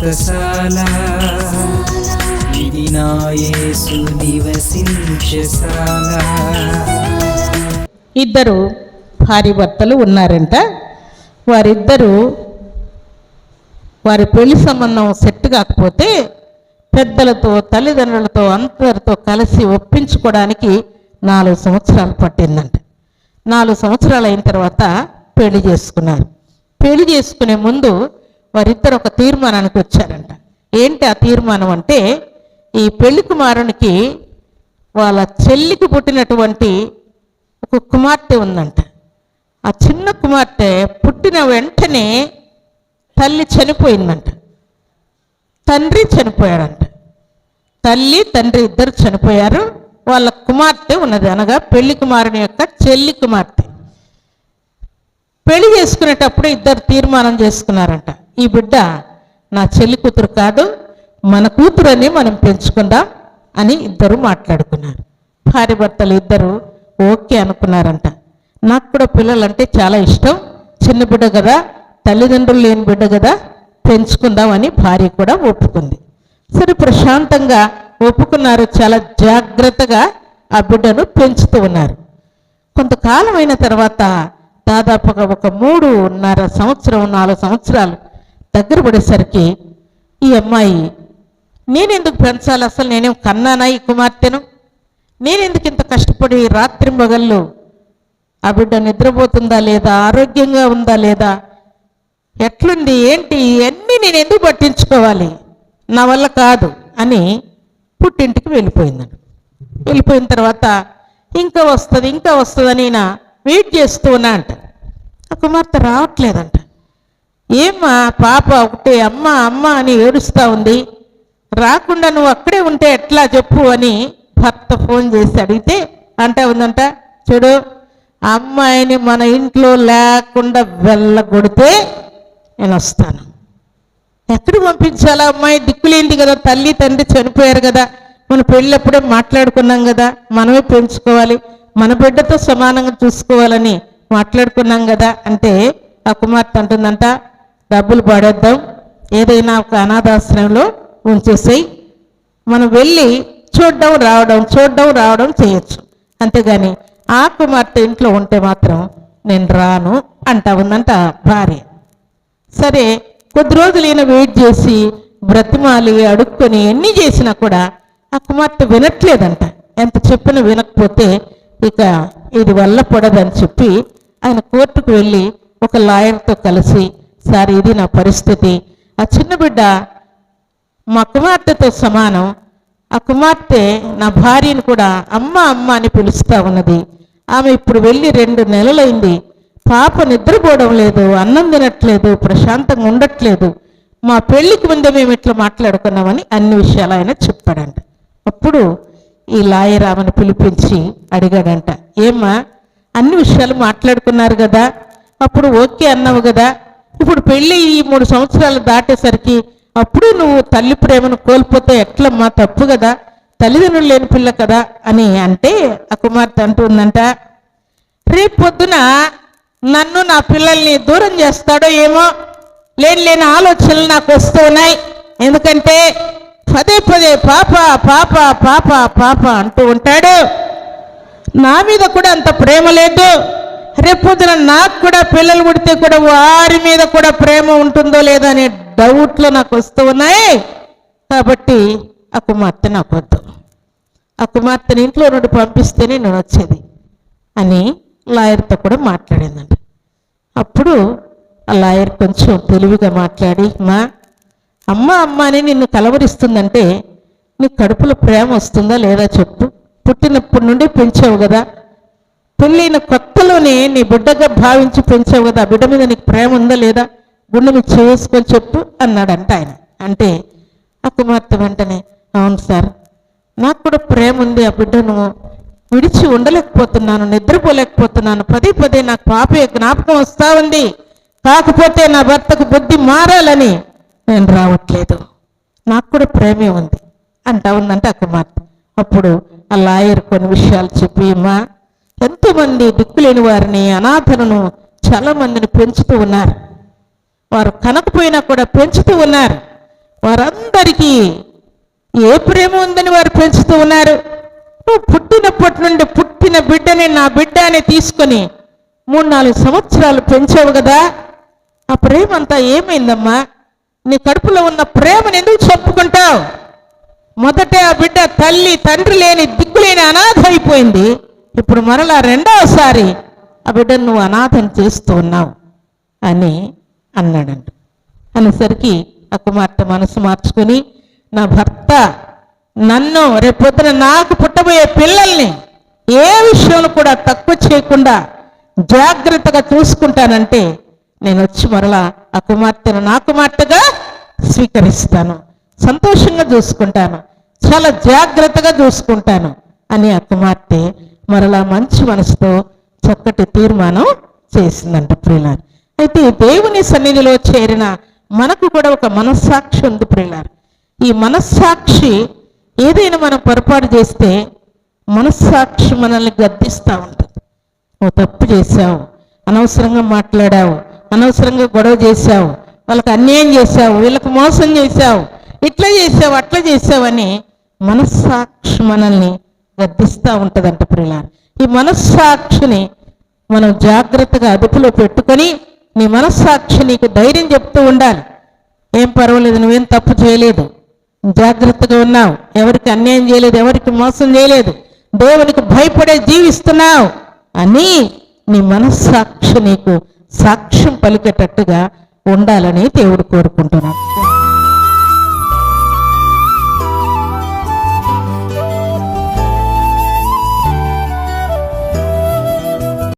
వ్రతశాల ఇది నా యేసు నివసించశాల ఇద్దరు భార్య భర్తలు ఉన్నారంట. వారిద్దరూ వారి పెళ్ళి సంబంధం సెట్ కాకపోతే పెద్దలతో తల్లిదండ్రులతో అందరితో కలిసి ఒప్పించుకోవడానికి నాలుగు సంవత్సరాలు పట్టిందంట. నాలుగు సంవత్సరాలు అయిన తర్వాత పెళ్ళి చేసుకున్నారు. పెళ్ళి చేసుకునే ముందు వారిద్దరు ఒక తీర్మానానికి వచ్చారంట. ఏంటి ఆ తీర్మానం అంటే ఈ పెళ్ళి కుమారునికి వాళ్ళ చెల్లికి పుట్టినటువంటి ఒక కుమార్తె ఉందంట. ఆ చిన్న కుమార్తె పుట్టిన వెంటనే తల్లి చనిపోయిందంట. తండ్రి చనిపోయాడంట తల్లి తండ్రి ఇద్దరు చనిపోయారు. వాళ్ళ కుమార్తె ఉన్నది అనగా పెళ్ళి కుమారుని యొక్క చెల్లి కుమార్తె. పెళ్ళి చేసుకునేటప్పుడు ఇద్దరు తీర్మానం చేసుకున్నారంట. ఈ బిడ్డ నా చెల్లి కూతురు కాదు మన కూతురు అని మనం పెంచుకుందాం అని ఇద్దరు మాట్లాడుకున్నారు. భార్య భర్తలు ఇద్దరు ఓకే అనుకున్నారంట. నాకు కూడా పిల్లలంటే చాలా ఇష్టం. చిన్న బిడ్డ కదా తల్లిదండ్రులు లేని బిడ్డ కదా పెంచుకుందాం అని భార్య కూడా ఒప్పుకుంది. సరే ప్రశాంతంగా ఒప్పుకున్నారు. చాలా జాగ్రత్తగా ఆ బిడ్డను పెంచుతూ ఉన్నారు. కొంతకాలం అయిన తర్వాత దాదాపుగా ఒక మూడున్నర సంవత్సరం నాలుగు సంవత్సరాలు దగ్గర పడేసరికి ఈ అమ్మాయి నేనెందుకు పెంచాలి అసలు నేనేం కన్నానా ఈ కుమార్తెను? నేనెందుకు ఇంత కష్టపడి రాత్రి మొగల్లు ఆ బిడ్డ నిద్రపోతుందా లేదా? ఆరోగ్యంగా ఉందా లేదా? ఎట్లుంది? ఏంటి? ఇవన్నీ నేను ఎందుకు పట్టించుకోవాలి? నా వల్ల కాదు అని పుట్టింటికి వెళ్ళిపోయిందండి. వెళ్ళిపోయిన తర్వాత ఇంకా వస్తుంది ఇంకా వస్తుందని ఈయన వెయిట్ చేస్తూ ఉన్నా అంట. ఆ కుమార్తె రావట్లేదంట. ఏమ్మా పాప ఒకటే అమ్మ అమ్మ అని ఏడుస్తూ ఉంది. రాకుండా నువ్వు అక్కడే ఉంటే ఎట్లా చెప్పు అని భర్త ఫోన్ చేసి అడిగితే అంటే ఉందంట చూడు అమ్మాయిని మన ఇంట్లో లేకుండా వెళ్ళగొడితే నేను వస్తాను. ఎక్కడికి పంపించాలా అమ్మాయి? దిక్కులేంది కదా తల్లి తండ్రి చనిపోయారు కదా. మన పెళ్ళప్పుడే మాట్లాడుకున్నాం కదా మనమే పెంచుకోవాలి మన బిడ్డతో సమానంగా చూసుకోవాలని మాట్లాడుకున్నాం కదా అంటే ఆ కుమార్తె అంటుందంట డబ్బులు పడేద్దాం. ఏదైనా ఒక అనాథాశ్రమంలో ఉంచేసేయి. మనం వెళ్ళి చూడడం రావడం చూడడం రావడం చేయొచ్చు. అంతేగాని ఆ కుమార్తె ఇంట్లో ఉంటే మాత్రం నేను రాను అంటా ఉందంట భార్య. సరే కొద్ది రోజులు ఈయన వెయిట్ చేసి బ్రతిమాలి అడుక్కొని ఎన్ని చేసినా కూడా ఆ కుమార్తె వినట్లేదంట. ఎంత చెప్పినా వినకపోతే ఇక ఇది వల్ల పడదని చెప్పి ఆయన కోర్టుకు వెళ్ళి ఒక లాయర్తో కలిసి సార్ ఇది నా పరిస్థితి. ఆ చిన్న బిడ్డ మా కుమార్తెతో సమానం. ఆ కుమార్తె నా భార్యను కూడా అమ్మ అమ్మ అని పిలుస్తా ఉన్నది. ఆమె ఇప్పుడు వెళ్ళి రెండు నెలలైంది. పాప నిద్రపోవడం లేదు అన్నం తినట్లేదు ప్రశాంతంగా ఉండట్లేదు. మా పెళ్ళికి ముందే మేము ఇట్లా మాట్లాడుకున్నామని అన్ని విషయాలు ఆయన చెప్పాడంట. అప్పుడు ఈ లాయర్ ఆమెను పిలిపించి అడిగాడంట. ఏమ్మా అన్ని విషయాలు మాట్లాడుకున్నారు కదా? అప్పుడు ఓకే అన్నావు కదా? ఇప్పుడు పెళ్ళి ఈ మూడు సంవత్సరాలు దాటేసరికి అప్పుడు నువ్వు తల్లి ప్రేమను కోల్పోతే ఎట్లమ్మా? తప్పు కదా. తల్లిదండ్రులు లేని పిల్ల కదా అని అంటే ఆ కుమార్తె అంటుందంట రేపు పొద్దున నన్ను నా పిల్లల్ని దూరం చేస్తాడో ఏమో? లేని లేని ఆలోచనలు నాకు వస్తూ ఉన్నాయి. ఎందుకంటే పదే పదే పాప పాప పాప పాప అంటూ ఉంటాడు. నా మీద కూడా అంత ప్రేమ లేదు. రేపొద్దున నాకు కూడా పిల్లలు పుడితే కూడా వారి మీద కూడా ప్రేమ ఉంటుందో లేదో అనే డౌట్లు నాకు వస్తూ ఉన్నాయి. కాబట్టి ఆ కుమార్తె నాకు వద్దు. ఆ కుమార్తెని ఇంట్లో నుండి పంపిస్తేనే నేను వచ్చేది అని లాయర్తో కూడా మాట్లాడిందండి అప్పుడు ఆ లాయర్ కొంచెం తెలివిగా మాట్లాడి మా అమ్మ అమ్మ అని నిన్ను కలవరిస్తుందంటే నీ కడుపులో ప్రేమ వస్తుందా లేదా చెప్పు? పుట్టినప్పటి నుండి పెంచావు కదా పెళ్ళైన కొత్తలోనే నీ బిడ్డగా భావించి పెంచావు కదా బిడ్డ మీద నీకు ప్రేమ ఉందా లేదా? గుండె మీద చేసుకొని చెప్పు అన్నాడంట ఆయన. అంటే ఆ కుమార్తె వెంటనే అవును సార్ నాకు కూడా ప్రేమ ఉంది ఆ బిడ్డను విడిచి ఉండలేకపోతున్నాను నిద్రపోలేకపోతున్నాను. పదే పదే నాకు పాపే జ్ఞాపకం వస్తూ ఉంది. కాకపోతే నా భర్తకు బుద్ధి మారాలని నేను రావట్లేదు. నాకు కూడా ప్రేమే ఉంది అంటా ఉందంటే ఆ కుమార్తె. అప్పుడు ఆ లాయర్ కొన్ని విషయాలు చెప్పి మా ఎంతోమంది దిక్కులేని వారిని అనాథలను చాలా మందిని పెంచుతూ ఉన్నారు. వారు కనకపోయినా కూడా పెంచుతూ ఉన్నారు. వారందరికీ ఏ ప్రేమ ఉందని వారు పెంచుతూ ఉన్నారు? నువ్వు పుట్టినప్పటి నుండి పుట్టిన బిడ్డని నా బిడ్డ అని తీసుకొని మూడు నాలుగు సంవత్సరాలు పెంచావు కదా? ఆ ప్రేమ అంతా ఏమైందమ్మా? నీ కడుపులో ఉన్న ప్రేమను ఎందుకు చెప్పుకుంటావు? మొదట ఆ బిడ్డ తల్లి తండ్రి లేని దిక్కులేని అనాథ అయిపోయింది. ఇప్పుడు మరలా రెండవసారి ఆ బిడ్డను నువ్వు అనాథం చేస్తూ ఉన్నావు అని అన్నాడంట. అనేసరికి ఆ కుమార్తె మనసు మార్చుకొని నా భర్త నన్ను రేపొద్దున నాకు పుట్టబోయే పిల్లల్ని ఏ విషయంలో కూడా తక్కువ చేయకుండా జాగ్రత్తగా చూసుకుంటానంటే నేను వచ్చి మరలా ఆ కుమార్తెను నా కుమార్తెగా స్వీకరిస్తాను. సంతోషంగా చూసుకుంటాను. చాలా జాగ్రత్తగా చూసుకుంటాను. అని ఆ మరలా మంచి మనసుతో చక్కటి తీర్మానం చేసిందంట ప్రియులారు. అయితే దేవుని సన్నిధిలో చేరిన మనకు కూడా ఒక మనస్సాక్షి ఉంది ప్రియులారు. ఈ మనస్సాక్షి ఏదైనా మనం పొరపాటు చేస్తే మనస్సాక్షి మనల్ని గద్దిస్తూ ఉంటుంది. నువ్వు తప్పు చేశావు అనవసరంగా మాట్లాడావు అనవసరంగా గొడవ చేశావు వాళ్ళకి అన్యాయం చేశావు వీళ్ళకి మోసం చేశావు ఇట్లా చేసావు అట్లా చేసావని మనస్సాక్షి మనల్ని గద్దిస్తూ ఉంటుందంట ప్రియులారు ఈ మనస్సాక్షిని మనం జాగ్రత్తగా అదుపులో పెట్టుకొని నీ మనస్సాక్షి నీకు ధైర్యం చెప్తూ ఉండాలి. ఏం పర్వాలేదు నువ్వేం తప్పు చేయలేదు. జాగ్రత్తగా ఉన్నావు. ఎవరికి అన్యాయం చేయలేదు ఎవరికి మోసం చేయలేదు. దేవునికి భయపడే జీవిస్తున్నావు అని నీ మనస్సాక్షి నీకు సాక్ష్యం పలికేటట్టుగా ఉండాలని దేవుడు కోరుకుంటున్నాడు.